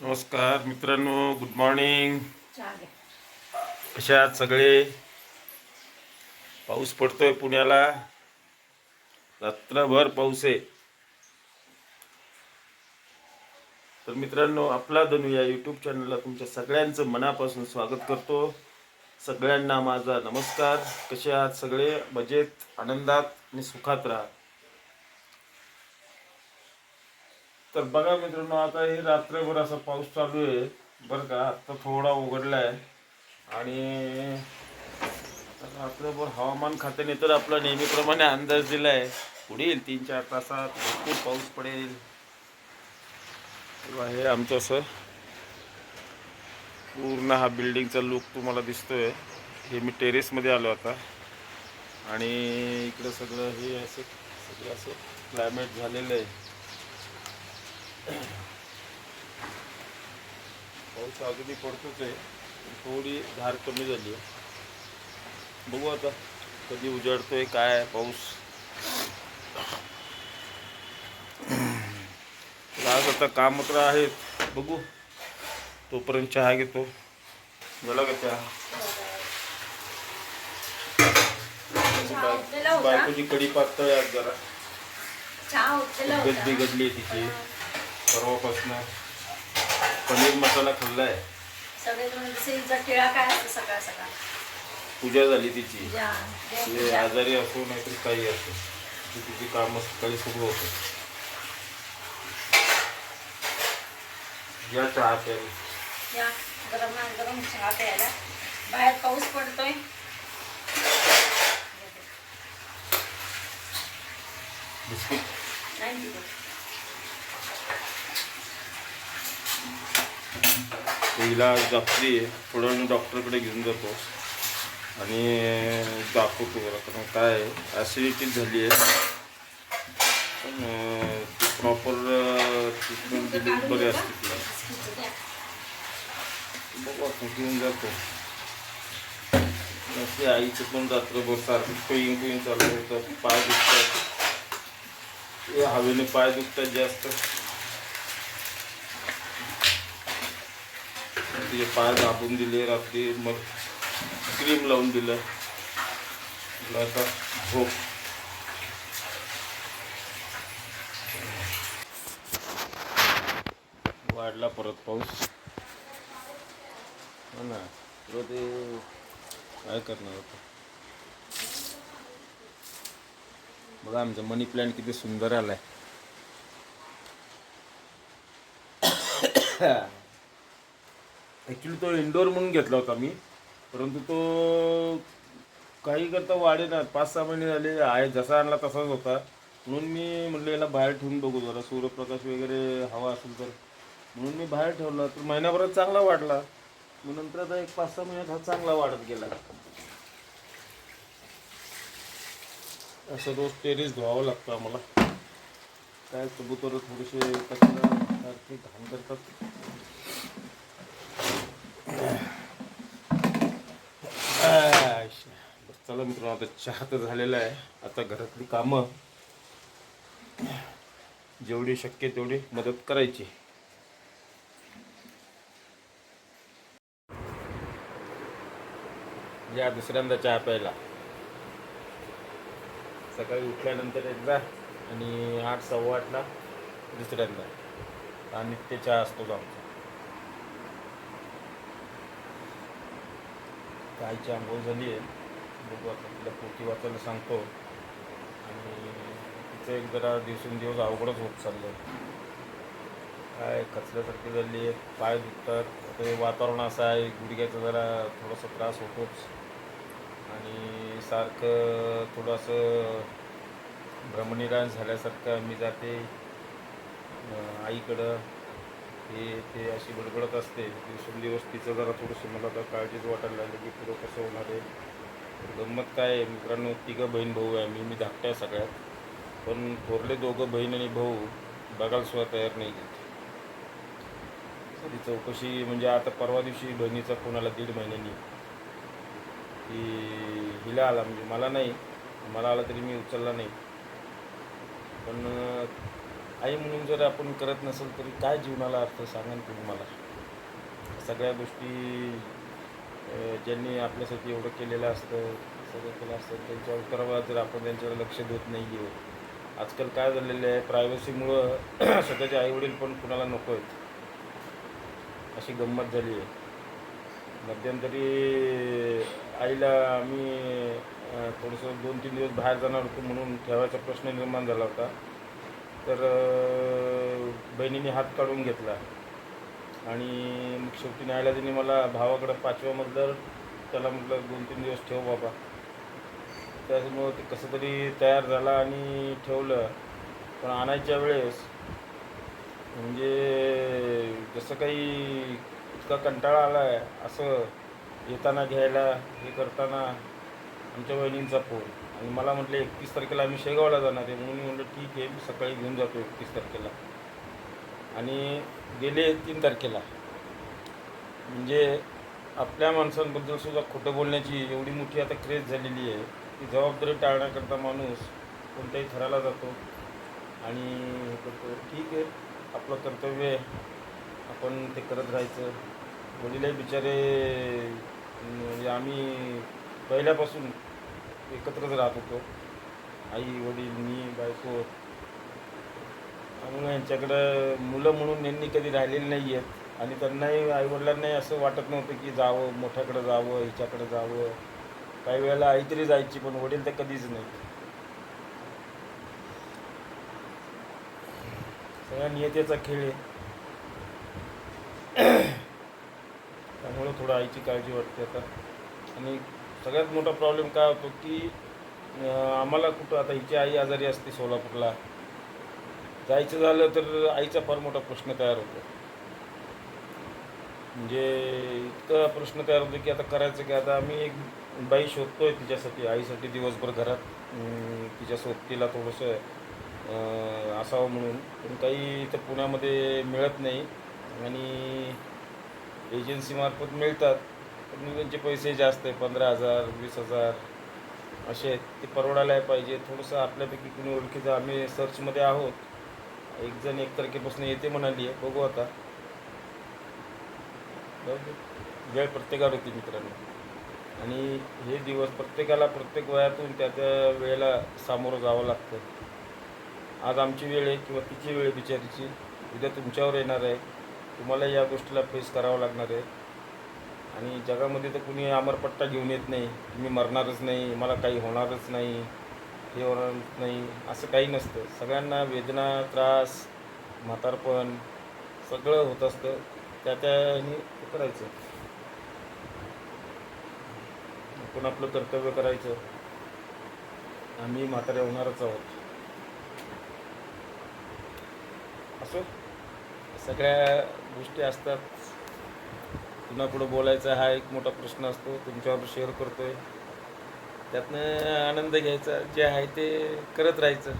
नमस्कार मित्रांनो good morning चहा घ्या. कशा आहात सगळे? पाऊस पडतोय पुण्याला. रात्रभर पाऊस. आहे तर मित्रांनो आपला धनू या यूट्यूब चॅनलला तुमच्या सगळ्यांचं मनापासून स्वागत करतो. सगळ्यांना माझा नमस्कार. कसे आहात सगळे? मजेत आनंदात आणि सुखात राहा. तर बघा मित्रांनो आता हे रात्रभर असा पाऊस चालू आहे. बरं का आता थोडा उघडला आहे आणि रात्रभर हवामान खात्याने तर आपला नेहमीप्रमाणे अंदाज दिला आहे पुढील तीन चार तासात भरपूर पाऊस पडेल. तेव्हा हे आमचं असं पूर्ण हा बिल्डिंगचा लुक तुम्हाला दिसतोय. हे मी टेरेसमध्ये आलो आता. आणि इकडं सगळं हे असं सगळं असं क्लायमेट झालेलं आहे. पाऊस अगदी पडतोच आहे. थोडी धार कमी झाली आहे. बघू आता कधी उजाडतोय काय पाऊस. आज आता काम तर आहेत. बघू. तोपर्यंत चहा घेतो. झाला का चहा? बायकोची कडी पातळ आहे आज जरा. होता. बिघडली आहे तिची. परवापासून पनीर मसाला खाल्लाय. सगळे जण जसे टिळा काय असतं सकाळ सकाळ? पूजा झाली तिची. देवपूजा. आजारी असो नाहीतरी काही असो. तिची कामं सकाळी सुरू होतं या चहा प्यायला. या गरम गरम चहा प्यायला. बाहेर पाऊस पडतोय. बिस्किट. नाही हिला जातली आहे. थोडं मी डॉक्टरकडे घेऊन जातो. आणि दाखवतो जरा कारण काय आहे. ॲसिडिटी झाली आहे. पण प्रॉपर ट्रीटमेंट दिली बरी असते तिला बघू आपण घेऊन जातो. अशी आईचं पण रात्रभर सारखं कुईंग कुईंग चालू होतं. पाय दुखतात. हे हवेने पाय दुखतात जास्त. तिचे पाय दाबून दिले रात्री मग क्रीम लावून दिलं. आता झोप वाढला परत पाऊस. हो ना. तुला ते काय करणार होतं बघा आमचा मनी प्लॅन्ट किती सुंदर आलाय. ॲक्च्युली तो इंडोर म्हणून घेतला होता मी. परंतु तो काही करता वाढे ना पाच सहा महिने झाले आहे जसा आणला तसाच होता. म्हणून मी म्हटलं याला बाहेर ठेवून बघू जरा. सूर्यप्रकाश वगैरे हवा असेल तर. म्हणून मी बाहेर ठेवला. तर महिन्याभरात चांगला वाढला. मग नंतर आता एक पाच सहा महिन्यात हा चांगला वाढत गेला. असं रोज टेरेस धुवावं लागतं आम्हाला. काय कबूतर थोडेसे कसं घाण करतात. चला मित्रांनो आता चहा तर झालेला आहे. आता घरातली कामं जेवढी शक्य तेवढी मदत करायची. या दुसऱ्यांदा चहा प्यायला. सकाळी उठल्यानंतर एकदा आणि आठ सव्वा आठला दुसऱ्यांदा. आणि ते चहा असतो आमचा. गायची आंघोळ झाली आहे. बुक आता तिला पोथी वाचायला सांगतो. आणि तिचं एक जरा दिवसेंदिवस अवघडच होत चाललं काय खचल्यासारखी झाली आहे पाय दुखतात. ते वातावरण असं आहे गुडघ्याचा जरा थोडासा त्रास होतोच. आणि सारखं थोडंसं भ्रमनिराश झाल्यासारखं मी जाते आईकडं. हे ते अशी बडबडत असते. दिवसेंदिवस तिचं जरा थोडंसं मला आता काळजीच वाटायला लागली की पुढं कसं होणार आहे. गंमत काय आहे? मित्रांनो तिघं बहीण भाऊ आहे. मी मी धाकट्या आहे सगळ्यात. पण थोरले दोघं बहीण आणि भाऊ बघायला सुद्धा तयार नाही आहेत. ती चौकशी म्हणजे आता परवा दिवशी बहिणीचा फोन आला दीड महिन्यांनी. की हिला आला म्हणजे मला नाही. मला आला तरी मी उचलला नाही. पण आई म्हणून जर आपण करत नसेल तरी काय जीवनाला अर्थ सांगा तुम्ही मला? सगळ्या गोष्टी ज्यांनी आपल्यासाठी एवढं केलेलं असतं सगळं केलं असतं त्यांच्या उत्तरावर जर आपण त्यांच्याकडे लक्ष देत नाही आहे आजकाल काय झालेलं आहे प्रायव्हसीमुळं स्वतःचे आईवडील पण कुणाला नको आहेत. अशी गंमत झाली आहे. मध्यंतरी आईला आम्ही थोडंसं दोन तीन दिवस बाहेर जाणार होतो म्हणून ठेवायचा प्रश्न निर्माण झाला होता. तर बहिणीने हात काढून घेतला. आणि मग शेवटी न्यायालयाने मला भावाकडं पाचव्या मजल्यावर त्याला म्हटलं दोन तीन दिवस ठेव बाबा. त्याच्यामुळं ते कसं तरी तयार झाला आणि ठेवलं. पण आणायच्या वेळेस म्हणजे जसं काही इतका कंटाळा आला आहे असं येताना घ्यायला हे करताना आमच्या बहिणींचा फोन. आणि मला म्हटलं एकतीस तारखेला आम्ही शेगावला जाणार आहे. म्हणून मी म्हटलं ठीक आहे मी सकाळी घेऊन जातो एकतीस तारखेला. आणि गेले तीन तारखेला. म्हणजे आपल्या माणसांबद्दल सुद्धा खोटं बोलण्याची एवढी मोठी आता क्रेज झालेली आहे की जबाबदारी टाळण्याकरता माणूस कोणत्याही थराला जातो. आणि हे करतो ठीक आहे आपलं कर्तव्य आहे आपण ते करत राहायचं. वडीलही बिचारे म्हणजे आम्ही पहिल्यापासून एकत्रच राहत होतो. आई वडील मी बायको त्यामुळे यांच्याकडं मुलं म्हणून यांनी कधी राहिलेली नाही आहेत आणि त्यांनाही आईवडिलांनाही असं वाटत नव्हतं की जावं मोठ्याकडं जावं हिच्याकडं जावं. काही वेळेला आई तरी जायची पण वडील तर कधीच नाही सगळ्या नियतेचा खेळ आहे. त्यामुळं थोडं आईची काळजी वाटते आता. आणि सगळ्यात मोठा प्रॉब्लेम काय होतो की आम्हाला कुठं आता हिची आई आजारी असते सोलापूरला. जायचं झालं तर आईचा फार मोठा प्रश्न तयार होतो. म्हणजे इतका प्रश्न तयार होतो की आता करायचं की आता आम्ही एक बाई शोधतोय तिच्यासाठी आईसाठी दिवसभर घरात. तिच्या सोबतीला थोडंसं असावं म्हणून. पण काही इथं पुण्यामध्ये मिळत नाही. आणि एजन्सीमार्फत मिळतात. पण त्यांचे पैसे जास्त आहे पंधरा हजार वीस हजार. असे आहेत. ते परवडायला पाहिजे. थोडंसं आपल्यापैकी कुणी ओळखीचं. आम्ही सर्चमध्ये आहोत. एक जण एक तारखेपासून येते म्हणाली आहे बघू आता. वेळ प्रत्येकावर होती मित्रांनो. आणि हे दिवस प्रत्येकाला प्रत्येक वयातून त्या त्या वेळेला सामोरं जावं लागतं. आज आमची वेळ आहे किंवा तिची वेळ आहे बिचारीची उद्या तुमच्यावर येणार आहे. तुम्हाला या गोष्टीला फेस करावं लागणार आहे. आणि जगामध्ये तर कुणी अमरपट्टा घेऊन येत नाही. मी मरणारच नाही मला काही होणारच नाही. हे होणार नाही असं काही नसतं. सगळ्यांना वेदना त्रास म्हातारपण सगळं होत असतं. त्या त्याने ते करायचं. आपण आपलं कर्तव्य करायचं. आम्ही म्हातारे होणारच आहोत. असो. सगळ्या गोष्टी असतात. पुन्हा पुढं बोलायचा हा एक मोठा प्रश्न असतो. तुमच्यावर शेअर करतोय. त्यातनं आनंद घ्यायचा जे आहे ते करत राहायचं.